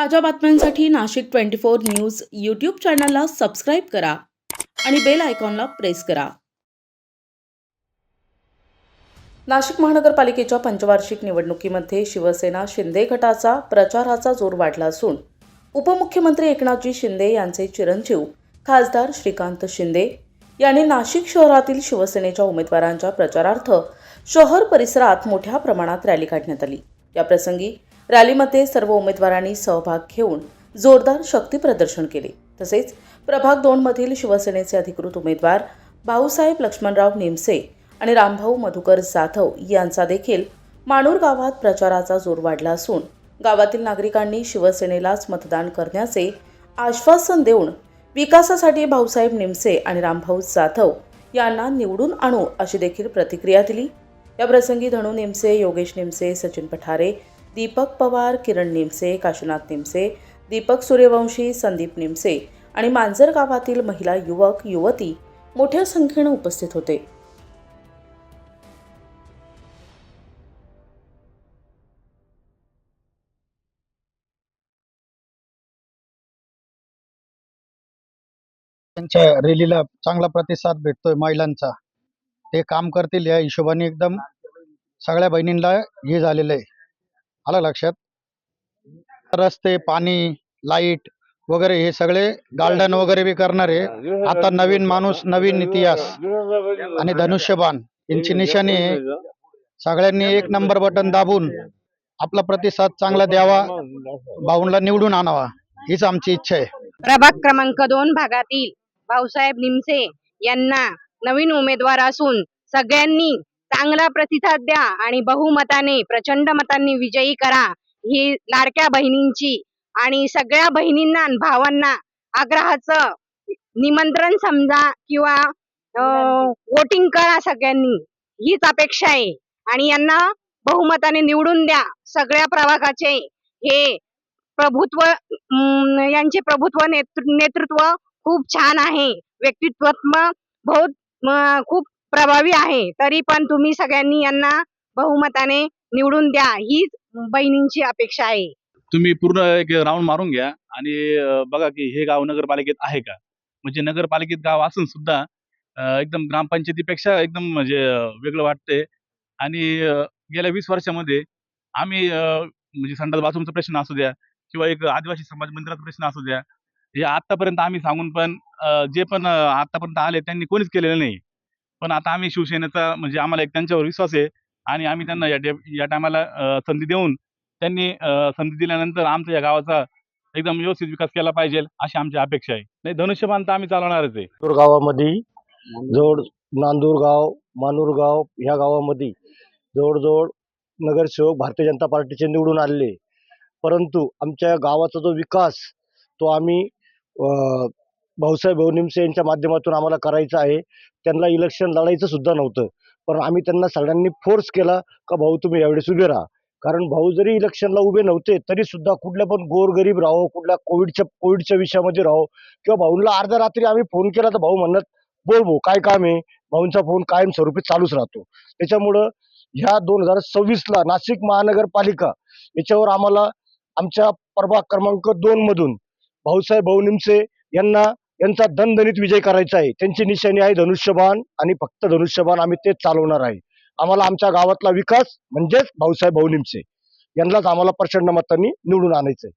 ताज्या बातम्यांसाठी Nashik twenty four news YouTube चॅनलला सबस्क्राईब करा आणि बेल आयकॉनला प्रेस करा. नाशिक महानगरपालिकेच्या पंचवार्षिक निवडणुकीमध्ये शिवसेना शिंदे गटाचा प्रचाराचा जोर वाढला असून उपमुख्यमंत्री एकनाथजी शिंदे यांचे चिरंजीव खासदार श्रीकांत शिंदे यांनी नाशिक शहरातील शिवसेनेच्या उमेदवारांच्या प्रचारार्थ शहर परिसरात मोठ्या प्रमाणात रॅली काढण्यात आली. याप्रसंगी रॅलीमध्ये सर्व उमेदवारांनी सहभाग घेऊन जोरदार शक्ती प्रदर्शन केले. तसेच प्रभाग दोनमधील शिवसेनेचे अधिकृत उमेदवार भाऊसाहेब लक्ष्मणराव निमसे आणि रामभाऊ मधुकर जाधव यांचा देखील माणूर गावात प्रचाराचा जोर वाढला असून गावातील नागरिकांनी शिवसेनेलाच मतदान करण्याचे आश्वासन देऊन विकासासाठी भाऊसाहेब निमसे आणि रामभाऊ जाधव यांना निवडून आणू अशी देखील प्रतिक्रिया दिली. याप्रसंगी धनू निमसे योगेश निमसे सचिन पठारे दीपक पवार किरण निमसे काशीनाथ निमसे दीपक सूर्यवंशी संदीप निमसे आणि मांजर गावातील महिला युवक युवती मोठ्या संख्येनं उपस्थित होते. त्यांच्या रॅलीला चांगला प्रतिसाद भेटतोय महिलांचा. ते काम करतील या हिशोबाने एकदम सगळ्या बहिणींना हे झालेलं आहे. आलं लक्षात? रस्ते पाणी लाइट वगैरे हे सगळे गार्डन वगैरे बी करणारे. आता नवीन माणूस नवीन इतिहास आणि धनुष्यबाण यांची निशाणी आहे. सगळ्यांनी एक नंबर बटन दाबून आपला प्रतिसाद चांगला द्यावा भाऊंला निवडून आणावा हीच आमची इच्छा आहे. प्रभाग क्रमांक दोन भागातील भाऊसाहेब निमसे यांना नवीन उमेदवार असून सगळ्यांनी चांगला प्रतिसाद द्या आणि बहुमताने प्रचंड मतांनी विजयी करा ही लाडक्या बहिणींची आणि सगळ्या बहिणींना आणि भावांना आग्रहाचं निमंत्रण समजा किंवा वोटिंग करा सगळ्यांनी हीच अपेक्षा आहे. आणि यांना बहुमताने निवडून द्या सगळ्या प्रभागाचे हे प्रभुत्व यांचे प्रभुत्व नेतृ- नेतृत्व खूप छान आहे. व्यक्तित्व बहुत खूप प्रभावी आहे. तरी पण तुम्ही सगळ्यांनी यांना बहुमताने निवडून द्या. हीच बहिणींची अपेक्षा आहे. तुम्ही पूर्ण एक राऊंड मारून घ्या. आणि बघा की हे गाव नगरपालिकेत आहे का? म्हणजे नगरपालिकेत गाव असून सुद्धा एकदम ग्रामपंचायतीपेक्षा एकदम म्हणजे वेगळं वाटतंय. आणि गेल्या वीस वर्षामध्ये आम्ही म्हणजे संडास बाथरूमचा प्रश्न असू द्या किंवा एक आदिवासी समाज मंदिराचा प्रश्न असू द्या. हे आतापर्यंत आम्ही सांगून पण जे पण आतापर्यंत आले त्यांनी कोणीच केलेलं नाही. पण आता आम्ही शिवसेनेचा म्हणजे आम्हाला एक त्यांच्यावर विश्वास आहे. आणि आम्ही त्यांना या या टायमाला संधी देऊन त्यांनी संधी दिल्यानंतर आमच्या या गावाचा एकदम व्यवस्थित विकास केला पाहिजे अशी आमची अपेक्षा आहे. नाही धनुष्यबाण तर आम्ही चालवणारच आहे. गावामध्ये जवळ नांदूरगाव मानूरगाव ह्या गावामध्ये जवळजवळ नगरसेवक भारतीय जनता पार्टीचे निवडून आले परंतु आमच्या गावाचा जो विकास तो आम्ही अं, भाऊसाहेब भाऊ निमसे यांच्या माध्यमातून आम्हाला करायचं आहे. त्यांना इलेक्शन लढायचं सुद्धा नव्हतं. पण आम्ही त्यांना सगळ्यांनी फोर्स केला का भाऊ तुम्ही यावेळेस उभे राहा. कारण भाऊ जरी इलेक्शनला उभे नव्हते तरी सुद्धा कुठल्या पण गोरगरीब राहो कुठल्या कोविडच्या कोविडच्या विषयामध्ये राहो. किंवा भाऊंना अर्ध्या रात्री आम्ही फोन केला तर भाऊ म्हणत बोल भाऊ काय काम आहे? भाऊंचा फोन कायमस्वरूपी चालूच राहतो. त्याच्यामुळं ह्या दोन हजार सव्वीसला नाशिक महानगरपालिका याच्यावर आम्हाला आमच्या प्रभाग क्रमांक दोन मधून भाऊसाहेब भाऊ निमसे यांना यांचा दणदणीत विजय करायचा आहे. त्यांची निशाणी आहे धनुष्यबाण आणि फक्त धनुष्यबाण आम्ही तेच चालवणार आहे. आम्हाला आमच्या गावातला विकास म्हणजेच भाऊसाहेब भाऊ निमसे. यांनाच आम्हाला प्रचंड मतांनी निवडून आणायचं आहे